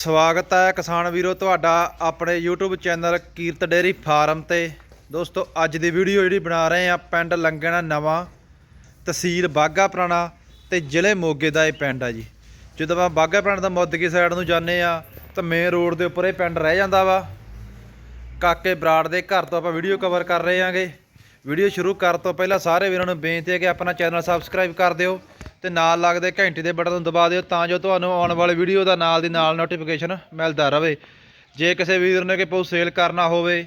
ਸਵਾਗਤ ਹੈ ਕਿਸਾਨ ਵੀਰੋ, ਤੁਹਾਡਾ ਆਪਣੇ YouTube channel Kirat dairy farm ਤੇ। ਦੋਸਤੋ, ਅੱਜ ਦੀ ਵੀਡੀਓ ਜਿਹੜੀ ਬਣਾ ਰਹੇ ਆ ਪਿੰਡ ਲੰਗਣਾ ਨਵਾਂ, ਤਹਿਸੀਲ ਬਾਗਾ ਪੁਰਾਣਾ ਤੇ ਜ਼ਿਲ੍ਹੇ ਮੋਗੇ ਦਾ ਇਹ ਪਿੰਡ ਆ ਜੀ। ਜਦੋਂ ਆਪਾਂ ਬਾਗਾ ਪੁਰਾਣਾ ਦਾ ਮੁੱਦਕੀ ਸਾਈਡ ਨੂੰ ਜਾਂਦੇ ਆ ਤਾਂ ਮੇਨ ਰੋਡ ਦੇ ਉੱਪਰ ਇਹ ਪਿੰਡ ਰਹਿ ਜਾਂਦਾ ਵਾ। ਕਾਕੇ ਬਰਾੜ ਦੇ ਘਰ ਤੋਂ ਆਪਾਂ ਵੀਡੀਓ ਕਵਰ ਕਰ ਰਹੇ ਆਂਗੇ ਵੀਡੀਓ ਸ਼ੁਰੂ ਕਰਨ ਤੋਂ ਪਹਿਲਾਂ ਸਾਰੇ ਵੀਰਾਂ ਨੂੰ ਬੇਨਤੀ ਹੈ ਕਿ ਆਪਣਾ ਚੈਨਲ ਸਬਸਕ੍ਰਾਈਬ ਕਰ ਦਿਓ। ਤੇ ਨਾਲ ਲੱਗਦੇ ਘੰਟੀ ਦੇ ਬਟਨ ਨੂੰ ਦਬਾ ਦਿਓ ਤਾਂ ਜੋ ਤੁਹਾਨੂੰ ਆਉਣ ਵਾਲੀ ਵੀਡੀਓ ਦਾ ਨਾਲ ਦੀ ਨਾਲ ਨੋਟੀਫਿਕੇਸ਼ਨ ਮਿਲਦਾ ਰਹੇ। ਜੇ ਕਿਸੇ ਵੀਰ ਨੇ ਕਿ ਪੋ ਸੇਲ ਕਰਨਾ ਹੋਵੇ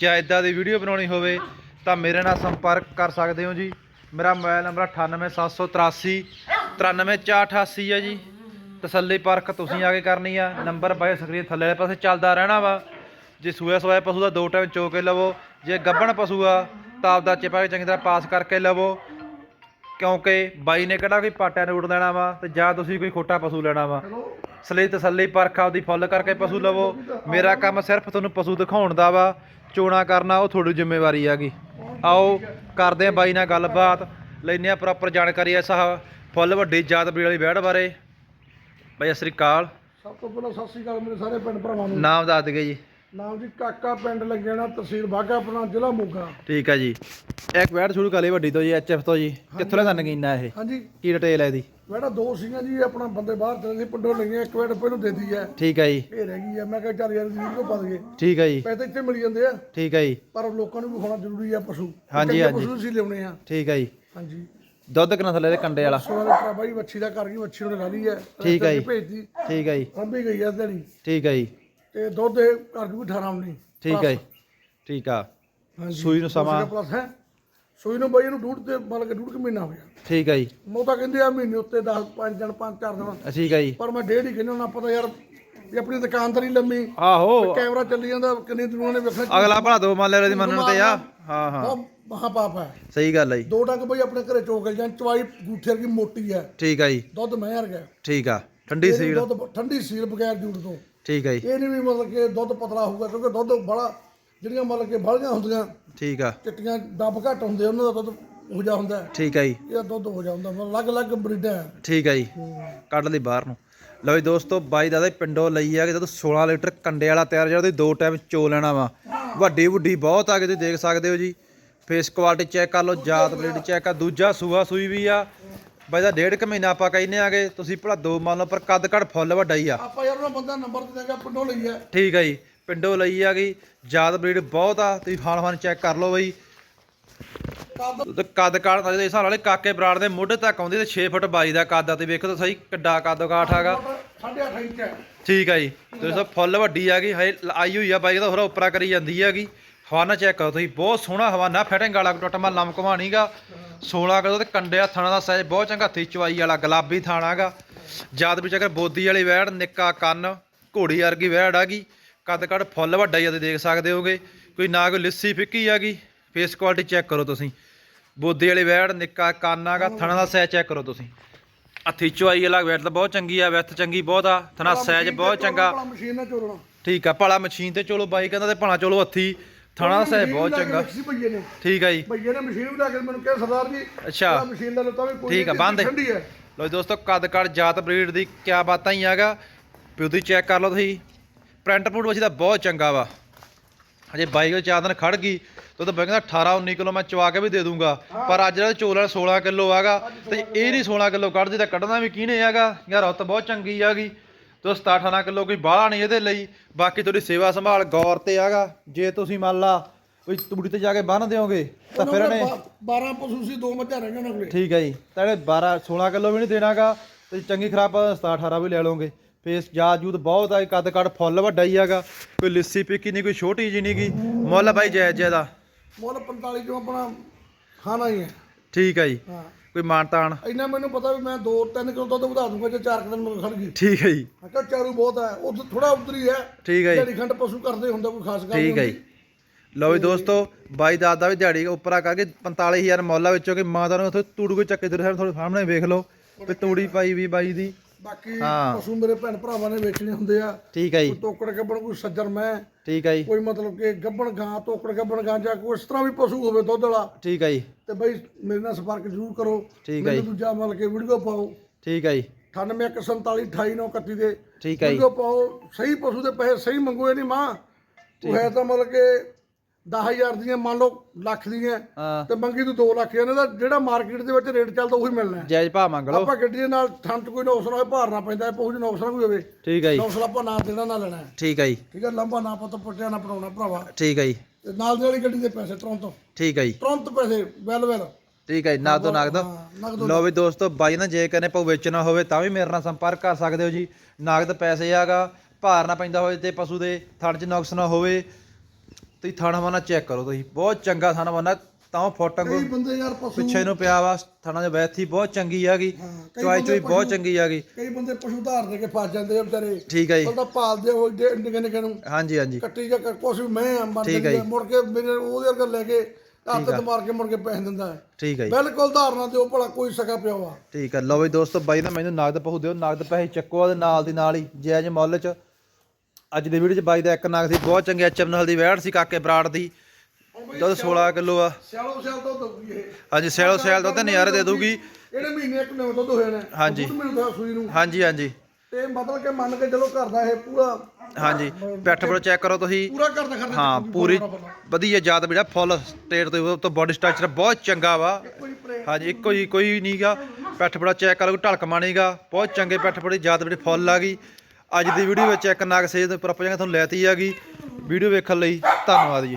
ਜਾਂ ਇਦਾਂ ਦੀ ਵੀਡੀਓ ਬਣਾਉਣੀ ਹੋਵੇ, ਤਾਂ ਮੇਰੇ ਨਾਲ ਸੰਪਰਕ ਕਰ ਸਕਦੇ ਹੋ ਜੀ। ਮੇਰਾ ਮੋਬਾਈਲ ਨੰਬਰ 98783 93488 ਹੈ ਜੀ। ਤਸੱਲੀ ਪਰਖ ਤੁਸੀਂ ਆ ਕੇ ਕਰਨੀ ਆ। ਨੰਬਰ ਬਾਈ ਸਕਰੀਨ ਥੱਲੇ ਵਾਲੇ ਪਾਸੇ ਚੱਲਦਾ ਰਹਿਣਾ ਵਾ। ਜੇ ਸੂਆ ਸਵਾਇਆ ਪਸ਼ੂ ਦਾ ਦੋ ਟਾਈਮ ਚੋ ਕੇ ਲਵੋ। ਜੇ ਗੱਭਣ ਪਸ਼ੂ ਆ, ਤਾਂ ਆਪਦਾ ਚਿਪਾ ਚੰਗੀ ਤਰ੍ਹਾਂ ਪਾਸ ਕਰਕੇ ਲਵੋ। ਕਿਉਂਕਿ ਬਾਈ ਨੇ ਕਿਹੜਾ ਕੋਈ ਪਾਟਿਆਂ ਨੂੰ ਉੜ ਲੈਣਾ ਵਾ ਤੇ ਜਾਂ ਤੁਸੀਂ ਕੋਈ ਖੋਟਾ ਪਸ਼ੂ ਲੈਣਾ ਵਾ। ਸਲੀ ਤਸੱਲੀ ਪਰਖ ਆਪਦੀ ਫੁੱਲ ਕਰਕੇ ਪਸ਼ੂ ਲਵੋ। ਮੇਰਾ ਕੰਮ ਸਿਰਫ ਤੁਹਾਨੂੰ ਪਸ਼ੂ ਦਿਖਾਉਣ ਦਾ ਵਾ ਚੋਣਾ ਕਰਨਾ ਉਹ ਤੁਹਾਡੀ ਜ਼ਿੰਮੇਵਾਰੀ ਹੈਗੀ। ਆਓ ਕਰਦੇ ਆ ਬਾਈ ਨਾਲ ਗੱਲਬਾਤ ਲੈਨੇ ਆ ਪ੍ਰੋਪਰ ਜਾਣਕਾਰੀ ਇਸ ਆਹ ਫੁੱਲ ਵੱਡੀ ਜਾਤ ਬਰੀ ਵਾਲੀ ਵਹਿੜ ਬਾਰੇ। ਬਾਈ ਸਤਿ ਸ੍ਰੀ ਅਕਾਲ। ਸਭ ਤੋਂ ਪਹਿਲਾਂ ਸਤਿ ਸ੍ਰੀ ਅਕਾਲ ਮੇਰੇ ਸਾਰੇ ਪਿੰਡ ਭਰਾਵਾਂ ਨੂੰ। ਨਾਮ ਦੱਸ ਦਈਏ ਜੀ। ਨਾਮ ਜੀ ਕਾਕਾ ਪਿੰਡ ਲੱਗਿਆਣਾ ਤਹਿਸੀਲ ਬਾਘਾਪੁਰਾ ਜ਼ਿਲ੍ਹਾ ਮੋਗਾ। ਠੀਕ ਹੈ ਜੀ। ਇੱਕ ਵਹਿੜ ਸ਼ੁਰੂ ਕਰ ਲਈ ਵੱਡੀ ਤੋਂ ਜੀ ਐਚਐਫ ਤੋਂ ਜੀ। ਕਿੱਥੋਂ ਲੈਂਦਾ ਨਗੀਨਾ ਇਹ? ਹਾਂਜੀ। ਕੀ ਡਿਟੇਲ ਹੈ ਇਹਦੀ? ਬੇਟਾ ਦੋ ਸੀਗੀਆਂ ਜੀ ਆਪਣਾ ਬੰਦੇ ਬਾਹਰ ਚਲੇ ਸੀ ਪਿੰਡੋਂ ਲਈਆਂ ਇੱਕ ਵੇੜ ਪਹਿਲੋਂ ਦੇ ਦਿੱਤੀ ਹੈ। ਠੀਕ ਹੈ ਜੀ। ਇਹ ਰਹਿ ਗਈ ਹੈ। ਮੈਂ ਕਿਹਾ ਚੱਲ ਯਾਰ ਜੀ ਕੋ ਪਾ ਦਈਏ ਠੀਕ ਹੈ ਜੀ। ਪੈਸੇ ਇੱਥੇ ਮਿਲ ਜਾਂਦੇ ਆ। ਠੀਕ ਹੈ ਜੀ। ਪਰ ਲੋਕਾਂ ਨੂੰ ਵੀ ਹੋਣਾ ਜ਼ਰੂਰੀ ਆ ਪਸ਼ੂ। ਹਾਂਜੀ, ਹਾਂਜੀ। ਪਸ਼ੂ ਅਸੀਂ ਲਿਆਉਣੇ ਆ। ਠੀਕ ਹੈ ਜੀ। ਹਾਂਜੀ। ਦੁੱਧ ਕਿੰਨਾ ਥੱਲੇ ਦੇ ਕੰਡੇ ਵਾਲਾ? 16 ਲੀਟਰ ਆ ਬਾਈ ਵੱਛੀ ਦਾ ਕਰ ਗਈ ਵੱਛੀ ਨੂੰ ਲਾ ਲਈ ਹੈ। ਠੀਕ ਹੈ ਜੀ। ਭੇਜਤੀ। ਠੀਕ ਹੈ ਜੀ। ਰੰਭੀ ਗਈ ਆ ਦਿਹਾੜੀ। ਠੀਕ ਹੈ ਜੀ। ਤੇ ਦੁੱਧ ਇਹ ਕਰ ਗਈ 18 19 ਠੀਕ ਹੈ ਜੀ। ਠੀਕ ਆ। ਸੂਈ ਨੂੰ ਸਮਾਂ ਪਲੱਸ ਹੈ। ਸੂਈ ਨੂੰ ਬਾਈ ਇਹਨੂੰ ਡੂਢ ਤੇ ਮਤਲਬ ਕਿ ਡੂਢ ਕੁ ਮਹੀਨਾ ਹੋ ਗਿਆ। ਠੀਕ ਹੈ ਜੀ। ਮੋ ਤਾਂ ਕਹਿੰਦੇ ਆ ਮਹੀਨੇ ਉੱਤੇ 10 5 ਦਿਨ 5 4 ਦਿਨ। ਅ, ਠੀਕ ਹੈ ਜੀ। ਪਰ ਮੈਂ ਡੇਢ ਹੀ ਕਹਿੰਦਾ ਉਹਨਾਂ ਪਤਾ ਯਾਰ ਵੀ ਆਪਣੀ ਦੁਕਾਨਦਾਰੀ ਲੰਮੀ। ਆਹੋ। ਕੈਮਰਾ ਚੱਲੀ ਜਾਂਦਾ ਕਿੰਨੀ ਦਿਨਾਂ ਨੇ ਵੇਖਣਾ। ਅਗਲਾ ਭਲਾ ਦੋ ਮੰਨ ਲੈ ਦੀ ਮੰਨਣ ਤੇ ਆ। ਹਾਂ ਹਾਂ। ਮਹਾ ਪਾਪ ਹੈ। ਸਹੀ ਗੱਲ ਹੈ ਜੀ। ਦੋ ਡੰਗ ਬਈ ਆਪਣੇ ਘਰੇ ਚੋਕਲ ਜਾਂ ਚਵਾਈ ਗੂਠੇ ਵਰਗੀ ਮੋਟੀ ਹੈ। ਠੀਕ ਹੈ ਜੀ। ਦੁੱਧ ਮੈਂ ਵਰਗਾ ਠੀਕ ਆ। ਠੰਡੀ ਸੀਲ। ਦੁੱਧ ਠੰਡੀ ਸੀਲ ਬਗੈਰ ਜੂੜ ਤੋਂ ਠੀਕ ਹੈ ਜੀ। ਇਹ ਨਹੀਂ ਵੀ ਮਤਲਬ ਕਿ ਦੁੱਧ ਪਤਲਾ ਹੋਊਗਾ ਕਿਉਂਕਿ ਦੁੱਧ ਬੜਾ ਜਿਹੜੀਆਂ ਮਤਲਬ ਕਿ ਬੜੀਆਂ ਹੁੰਦੀਆਂ ਠੀਕ ਆ। ਚਿੱਟੀਆਂ ਡੱਬ ਘੱਟ ਹੁੰਦੇ ਉਹਨਾਂ ਦਾ ਦੁੱਧ ਹੋ ਜਾ ਹੁੰਦਾ। ਹੈ। ਠੀਕ ਹੈ ਜੀ। ਇਹਦਾ ਦੁੱਧ ਹੋ ਜਾਂਦਾ ਮਤਲਬ ਅਲੱਗ-ਅਲੱਗ ਬਰੀਡਾਂ ਹੈ ਠੀਕ ਹੈ ਜੀ। ਕੱਢ ਲਈ ਬਾਹਰ ਨੂੰ। ਲਓ ਜੀ ਦੋਸਤੋ ਬਾਈ ਦਾ ਤਾਂ ਪਿੰਡੋਂ ਲਈ ਆ ਕਿ ਜਦੋਂ 16 ਲੀਟਰ ਕੰਡੇ ਵਾਲਾ ਤਿਆਰ ਜਿਹੜਾ ਤੁਸੀਂ ਦੋ ਟਾਈਮ ਚੋ ਲੈਣਾ ਵਾ। ਵੱਡੀ ਵੱਡੀ ਬਹੁਤ ਆ ਕਿ ਤੁਸੀਂ ਦੇਖ ਸਕਦੇ ਹੋ ਜੀ। ਫੇਸ ਕੁਆਲਿਟੀ ਚੈੱਕ ਕਰ ਲਓ ਜਾਤ ਬਰੀਡ ਚੈੱਕ ਕਰ ਦੂਜਾ ਸੂਆ ਸੂਈ ਵੀ ਆ। ਬਾਈ ਦਾ ਡੇਢ ਕੁ ਮਹੀਨਾ ਆਪਾਂ ਕਹਿੰਦੇ ਆਗੇ ਤੁਸੀਂ ਭਲਾ ਦੋ ਮੰਨ ਲਓ ਪਰ ਕੱਦ ਕੱਦ ਫੁੱਲ ਵੱਡਾ ਹੀ ਆ। ਆਪਾਂ ਯਾਰ ਉਹਨਾਂ ਬੰਦਾ ਨੰਬਰ ਤੇ ਦੇਗਾ ਪਿੰਡੋਂ ਲਈ ਹੈ ਠੀਕ ਹੈ ਜੀ ਪਿੰਡੋਂ ਲਈ ਆ ਗਈ ਜਾਤ ਬਰੀਡ ਬਹੁਤ ਆ ਤੁਸੀਂ ਖਾਣ ਖਾਣ ਚੈੱਕ ਕਰ ਲਓ ਬਈ। ਕੱਦ ਤੇ ਕੱਦ ਦੇ ਹਿਸਾਬ ਵਾਲੇ ਕਾਕੇ ਬਰਾੜ ਦੇ ਮੋਢੇ ਤੱਕ ਆਉਂਦੀ ਤੇ 6 ਫੁੱਟ 22 ਦਾ ਕੱਦ ਆ ਤੇ ਵੇਖੋ ਤਾਂ ਸਹੀ ਕਿੱਡਾ ਕੱਦ ਕਾਠ ਇੰਚ ਹੈ ਠੀਕ ਹੈ ਜੀ ਦੋਸਤੋ ਫੁੱਲ ਵੱਡੀ ਆ ਗਈ ਹਜੇ ਆਈ ਹੋਈ ਆ ਬਾਈਕ ਦਾ ਹੋਰ ਉੱਪਰਾ ਕਰੀ ਜਾਂਦੀ ਹੈਗੀ। ਹਵਾਨਾ ਚੈੱਕ ਕਰੋ ਤੁਸੀਂ। ਬਹੁਤ ਸੋਹਣਾ ਹਵਾਨਾ ਫਿਟਿੰਗ ਵਾਲਾ ਟੁੱਟਮਾ ਲੰਮ ਘਵਾਣੀਗਾ 16 ਕਿਲੋ ਤੇ ਕੰਡਿਆ ਥਣਾ ਦਾ ਸਾਈਜ਼ ਬਹੁਤ ਚੰਗਾ ਹੱਥੀ ਚਵਾਈ ਵਾਲਾ ਗੁਲਾਬੀ ਥਾਣਾ ਹੈਗਾ ਜਦ ਵਿੱਚ ਅਗਰ ਬੋਦੀ ਵਾਲੀ ਵੈੜ ਨਿੱਕਾ ਕੰਨ ਘੋੜੀ ਵਰਗੀ ਵੈੜ ਆਗੀ ਕੱਦ ਕੱਦ ਫੁੱਲ ਵੱਡਾ ਹੀ ਆ ਤੁਸੀਂ ਦੇਖ ਸਕਦੇ ਹੋਗੇ। ਕੋਈ ਨਾ ਕੋਈ ਲਿੱਸੀ ਫਿੱਕੀ ਆਗੀ ਫੇਸ ਕੁਆਲਿਟੀ ਚੈੱਕ ਕਰੋ ਤੁਸੀਂ। ਬੋਦੀ ਵਾਲੀ ਵੈੜ ਨਿੱਕਾ ਕੰਨ ਆਗਾ ਥਣਾ ਦਾ ਸਾਈਜ਼ ਚੈੱਕ ਕਰੋ ਤੁਸੀਂ। ਹੱਥੀ ਚਵਾਈ ਵਾਲਾ ਵੈੜ ਤਾਂ ਬਹੁਤ ਚੰਗੀ ਆ ਵਿੱਥ ਚੰਗੀ ਬਹੁਤ ਆ ਥਣਾ ਸਾਈਜ਼ ਬਹੁਤ ਚੰਗਾ। ਠੀਕ ਆ ਭਲਾ ਮਸ਼ੀਨ ਤੇ ਚਲੋ ਬਾਈ ਕਹਿੰਦਾ ਤੇ ਭਲਾ ਚਲੋ ਹੱਥੀ। ਥਣਾ ਦਾ ਸਾਈਜ਼ ਬਹੁਤ ਚੰਗਾ। ਠੀਕ ਆ ਜੀ। ਭਈਏ ਨੇ ਮਸ਼ੀਨ ਲਾ ਕੇ ਮੈਨੂੰ ਕਿਹਾ ਸਰਦਾਰ ਜੀ ਅੱਛਾ। ਮਸ਼ੀਨ ਲੈ ਲਓ ਤਾਂ ਵੀ ਕੋਈ ਠੀਕ ਆ, ਬੰਦ ਹੈ। ਠੰਡੀ ਹੈ। ਲੋ ਦੋਸਤੋ ਕੱਦ ਕੱਦ ਜਾਤ ਬਰੀਡ ਦੀ ਕਿਆ ਬਾਤਾਂ ਹੀ ਹੈਗਾ ਪਿਉਦੀ ਚੈੱਕ ਕਰ ਲਓ ਤੁਸੀਂ। ਪ੍ਰਿੰਟ ਪ੍ਰੂਟ ਵਿੱਚ ਤਾਂ ਬਹੁਤ ਚੰਗਾ ਵਾ। ਹਜੇ ਬਾਈਕ ਦੇ ਚਾਰ ਦਿਨ ਖੜ ਗਈ ਤੇ ਤਾਂ ਕਹਿੰਦਾ 18 19 ਕਿਲੋ ਮੈਂ ਚਵਾ ਕੇ ਵੀ ਦੇ ਦੂੰਗਾ। ਪਰ ਅੱਜ ਜਿਹੜਾ ਚੋਲਾ 16 ਕਿਲੋ ਹੈਗਾ ਤੇ ਇਹ ਨਹੀਂ 16 ਕਿਲੋ ਕੱਢਦੀ ਤਾਂ ਕੱਢਣਾ ਵੀ ਕਿਹਨੇ ਹੈਗਾ ਯਾਰ ਰੁੱਤ ਬਹੁਤ ਚੰਗੀ ਹੈਗੀ ਤੇ 17 18 ਕਿਲੋ ਕੋਈ ਬਾਹਲਾ ਨਹੀਂ ਇਹਦੇ ਲਈ। ਬਾਕੀ ਤੁਹਾਡੀ ਸੇਵਾ ਸੰਭਾਲ ਗੌਰ ਤੇ ਹੈਗਾ। ਜੇ ਤੁਸੀਂ ਮੰਨ ਲਾ ਕੋਈ ਤੂੜੀ ਤੇ ਜਾ ਕੇ ਬੰਨ ਦਿਓਗੇ ਤਾਂ ਫਿਰ ਇਹਨੇ 12 ਪਸ਼ੂ ਸੀ ਦੋ ਮੱਝਾਂ ਰਹਿ ਉਹਨਾਂ ਕੋਲੇ ਠੀਕ ਹੈ ਜੀ। ਤਾਂ ਇਹਨੇ 12 16 ਕਿਲੋ ਵੀ ਨਹੀਂ ਦੇਣਾਗਾ। ਤੇ ਚੰਗੀ ਖਰਾਬ 17 18 ਵੀ ਲੈ ਲਓਗੇ। ਫੇਸ ਜੂਤ ਬਹੁਤ ਆ ਕੱਦ ਕੱਦ ਫੁੱਲ ਵੱਡਾ ਹੀ ਹੈਗਾ। ਕੋਈ ਲਿੱਸੀ ਪਿੱਕੀ ਨਹੀਂ ਕੋਈ ਛੋਟੀ ਜੀ ਨਹੀਂਗੀ ਮੁੱਲ ਬਾਈ ਜਾਇਜ਼ ਜਾਇਜ਼ ਦਾ। ਮੁੱਲ 45 ਚੋਂ ਆਪਣਾ ਖਾਣਾ ਹੀ ਹੈ। ਠੀਕ ਹੈ ਜੀ। ਹਾਂ। ਕੋਈ ਮਾਨਤਾਨ ਇੰਨਾ ਮੈਨੂੰ ਪਤਾ ਵੀ ਮੈਂ 2-3 ਕਿਲੋ ਦੁੱਧ ਵਧਾ ਦੂੰਗਾ ਜੇ 4 ਦਿਨ ਮੈਨੂੰ ਖੜ ਗਈ। ਠੀਕ ਹੈ ਜੀ। ਮੈਂ ਕਿਹਾ ਚਾਰੂ ਬਹੁਤ ਹੈ ਉਹ ਥੋੜਾ ਉਤਰੀ ਹੈ ਠੀਕ ਹੈ ਜੀ। ਜਿਹੜੀ ਖੰਡ ਪਸ਼ੂ ਕਰਦੇ ਹੁੰਦਾ ਕੋਈ ਖਾਸ ਗੱਲ ਠੀਕ ਹੈ ਜੀ। ਲਓ ਵੀ ਦੋਸਤੋ ਬਾਈ ਦਾਦਾ ਵੀ ਦਿਹਾੜੀ ਉੱਪਰਾ ਕਰਕੇ 45000 ਮੁੱਲਾ ਵਿੱਚੋਂ ਕਿ ਮਾਤਾ ਨੂੰ ਉੱਥੇ ਤੂੜੀ ਕੋਈ ਚੱਕੇ ਦੇ ਤੁਹਾਡੇ ਸਾਹਮਣੇ ਵੇਖ ਲਓ ਵੀ ਤੂੜੀ ਪਾਈ ਵੀ ਬਾਈ ਦੀ। ਬਾਕੀ ਹਾਂ। ਪਸ਼ੂ ਮੇਰੇ ਭੈਣ ਭਰਾਵਾਂ ਨੇ ਵੇਚਣੇ ਹੁੰਦੇ ਆ। ਠੀਕ ਹੈ ਜੀ। ਕੋਈ ਤੋਕੜ ਗੱਬਣ ਕੋਈ ਸੱਜਰ ਮੈਂ। ਠੀਕ ਹੈ ਜੀ। ਕੋਈ ਮਤਲਬ ਕਿ ਗੱਬਣ ਗਾਂ ਤੋਕੜ ਗੱਬਣ ਗਾਂ ਜਾਂ ਕੋਈ ਇਸ ਤਰ੍ਹਾਂ ਵੀ ਪਸ਼ੂ ਹੋਵੇ ਦੁੱਧ ਵਾਲਾ ਠੀਕ ਹੈ ਜੀ। ਤੇ ਬਈ ਮੇਰੇ ਨਾਲ ਸੰਪਰਕ ਜ਼ਰੂਰ ਕਰੋ। ਠੀਕ ਹੈ ਮੈਨੂੰ ਦੂਜਾ ਮਤਲਬ ਕਿ ਵੀਡੀਓ ਪਾਓ। ਠੀਕ ਹੈ ਜੀ। 9847289931 ਦੇ। ਠੀਕ ਹੈ ਜੀ। ਵੀਡੀਓ ਪਾਓ ਸਹੀ ਪਸ਼ੂ ਦੇ ਪੈਸੇ ਸਹੀ ਮੰਗੋ ਇਹ ਨਹੀਂ ਮਾਂ ਉਹ ਹੈ ਤਾਂ ਮਤਲਬ ਕਿ 10000 ਦੀਆਂ ਮੰਨ ਲਓ ਲੱਖ ਦੀਆਂ ਹਾਂ। ਤੇ ਮੰਗੀ ਤੂੰ 2 ਲੱਖ ਇਹਨਾਂ ਦਾ ਜਿਹੜਾ ਮਾਰਕੀਟ ਦੇ ਵਿੱਚ ਰੇਟ ਚੱਲਦਾ ਉਹੀ ਮਿਲਣਾ ਹੈ। ਜਾਇਜ਼ ਭਾਅ ਮੰਗ ਲਓ। ਆਪਾਂ ਗੱਡੀ ਦੇ ਨਾਲ ਥੰਮ 'ਚ ਕੋਈ ਨੌਕਸ ਨਾ ਹੋਵੇ ਭਾਰਨਾ ਪੈਂਦਾ ਹੈ ਪਹੁੰਚ ਨੌਕਸ ਨਾ ਕੋਈ ਹੋਵੇ। ਠੀਕ ਹੈ ਜੀ। ਆਪਾਂ ਨਾ ਦੇਣਾ ਨਾ ਲੈਣਾ ਹੈ। ਠੀਕ ਹੈ ਜੀ। ਠੀਕ ਹੈ ਲੰਬਾ ਨਾ ਪਤਾ ਪੁੱਟਿਆ ਨਾ ਪੜਾਉਣਾ ਭਰਾਵਾ। ਠੀਕ ਹੈ ਜੀ। ਤੇ ਨਾਲ ਦੀ ਵਾਲੀ ਗੱਡੀ ਦੇ ਪੈਸੇ ਤੁਰੰਤ। ਠੀਕ ਹੈ ਜੀ। ਤੁਰੰਤ ਪੈਸੇ ਵੈਲ ਵੈਲ ਠੀਕ ਹੈ ਜੀ ਨਾ ਦੋ। ਨਗਦ ਹਾਂ ਨਗਦ ਲੋ ਵੀ ਦੋਸਤੋ ਬਾਈ ਨਾ ਜੇ ਕਨੇ ਭਾਉ ਵੇਚਣਾ ਹੋਵੇ ਤਾਂ ਵੀ ਮੇਰੇ ਨਾਲ ਸੰਪਰਕ ਕਰ ਸਕਦੇ ਹੋ ਜੀ। ਨਗਦ ਪੈਸੇ ਆਗਾ ਭਾਰ ਨਾ ਪੈਂਦਾ ਹੋਵੇ ਤੇ ਪਸ਼ੂ ਦੇ ਥਣ 'ਚ ਨੁਕਸ ਨਾ ਹੋਵੇ। ਤੁਸੀਂ ਥਣ ਵਾਨਾ ਚੈੱਕ ਕਰੋ ਤੁਸੀਂ। ਬਹੁਤ ਚੰਗਾ ਥਣ ਵਾਨਾ ਤਾਂ ਫੋਟੰਗ ਕਈ ਬੰਦੇ ਯਾਰ ਪਸ਼ੂ ਪਿੱਛੇ ਨੂੰ ਪਿਆ ਵਾ ਥਣਾ ਦੇ ਬੈਥੀ ਬਹੁਤ ਚੰਗੀ ਹਾਂ, ਕਈ ਚੁਆਈ ਬੰਦੇ ਚੁਈ ਬਹੁਤ ਪਸ਼ੂ- ਚੰਗੀ ਹੈਗੀ ਕਈ ਬੰਦੇ ਪਸ਼ੂ ਧਾਰ ਦੇ ਕੇ ਫਸ ਜਾਂਦੇ ਆ ਵਿਚਾਰੇ। ਠੀਕ ਹੈ ਜੀ। ਉਹਦਾ ਪਾਲਦੇ ਹੋ ਜੇ ਨਿੱਕੇ ਨਿੱਕੇ ਨੂੰ। ਹਾਂਜੀ ਹਾਂਜੀ। ਕੱਟੀ ਜਾਂ ਕੁਛ ਵੀ ਮੈਂ ਮਰ ਠੀਕ ਹੈ ਆ, ਜੀ। ਮੁੜ ਕੇ ਮੇਰੇ ਉਹਦੇ ਵਰਗਾ ਲੈ ਕੇ ਹੱਥ ਤੇ ਮਾਰ ਕੇ ਮੁੜ ਕੇ ਪੈਸੇ ਦਿੰਦਾ ਹੈ। ਠੀਕ ਹੈ ਜੀ। ਬਿਲਕੁਲ ਧਾਰਨਾ ਦਿਓ ਭਲਾ ਕੋਈ ਸਕਾ ਪਿਆ ਵਾ। ਠੀਕ ਹੈ ਲਓ ਵੀ ਦੋਸਤੋ ਬਾਈ ਨਾ ਮੈਨੂੰ ਨਗਦ ਪਹੂ ਦਿਓ। ਨਗਦ ਪੈਸੇ ਚੱਕੋ ਉਹਦੇ ਨਾਲ ਦੀ ਨਾਲ ਹੀ ਜਾਇਜ਼ ਮੁੱਲ 'ਚ ਅੱਜ ਦੀ ਵੀਡੀਓ 'ਚ ਬਾਈ ਦਾ ਇੱਕ ਨਗ ਸੀ ਬਹੁਤ ਚੰਗੇ ਐਚਐਮ ਨਾਲ ਦੀ ਵੈੜ ਸੀ ਕਾਕੇ ਬਰਾੜ ਦੀ। ਦੁੱਧ 16 ਕਿਲੋ ਆ। ਸਿਆਲੋ ਸਿਆਲ ਤੋਂ ਦਊਗੀ ਇਹ। ਹਾਂਜੀ ਸੈਲੋ ਸੈਲ ਦੁੱਧ ਨਜ਼ਾਰੇ ਦੇ ਦੂਗੀ ਇਹਨੇ ਮਹੀਨੇ ਇੱਕ ਨਵੇਂ ਦੁੱਧ ਹੋਏ ਨੇ। ਹਾਂਜੀ। ਦੁੱਧ ਮੈਨੂੰ ਤਾਂ ਸੂਈ ਨੂੰ। ਹਾਂਜੀ ਹਾਂਜੀ। ਤੇ ਮਤਲਬ ਕਿ ਮੰਨ ਕੇ ਚਲੋ ਘਰ ਦਾ ਇਹ ਪੂਰਾ ਹਾਂਜੀ ਪਿੱਠ ਪਰ ਚੈੱਕ ਕਰੋ ਤੁਸੀਂ। ਪੂਰਾ ਘਰ ਦਾ ਖਰਚਾ ਹਾਂ ਪੂਰੀ ਵਧੀਆ ਜਾਤ ਬੜਾ ਫੁੱਲ ਸਟੇਟ ਤੋਂ ਉਹ ਤੋਂ ਬਾਡੀ ਸਟਰਕਚਰ ਬਹੁਤ ਚੰਗਾ ਵਾ। ਕੋਈ ਹਾਂਜੀ ਇੱਕੋ ਹੀ ਕੋਈ ਨਹੀਂਗਾ ਪਿੱਠ ਬੜਾ ਚੈੱਕ ਕਰੋ ਢਲਕ ਮਾਣੇਗਾ। ਬਹੁਤ ਚੰਗੇ ਪਿੱਠ ਬੜੀ ਜਾਤ ਬੜੀ ਫੁੱਲ ਆ ਗਈ। ਅੱਜ ਦੀ ਵੀਡੀਓ ਵਿੱਚ ਇੱਕ ਨਗ ਸੇਜ ਦੇ ਉੱਪਰ ਆਪਾਂ ਜਾਂਗੇ ਤੁਹਾਨੂੰ ਲੈਤੀ ਹੈਗੀ। ਵੀਡੀਓ ਵੇਖਣ ਲਈ ਧੰਨਵਾਦ ਜੀ।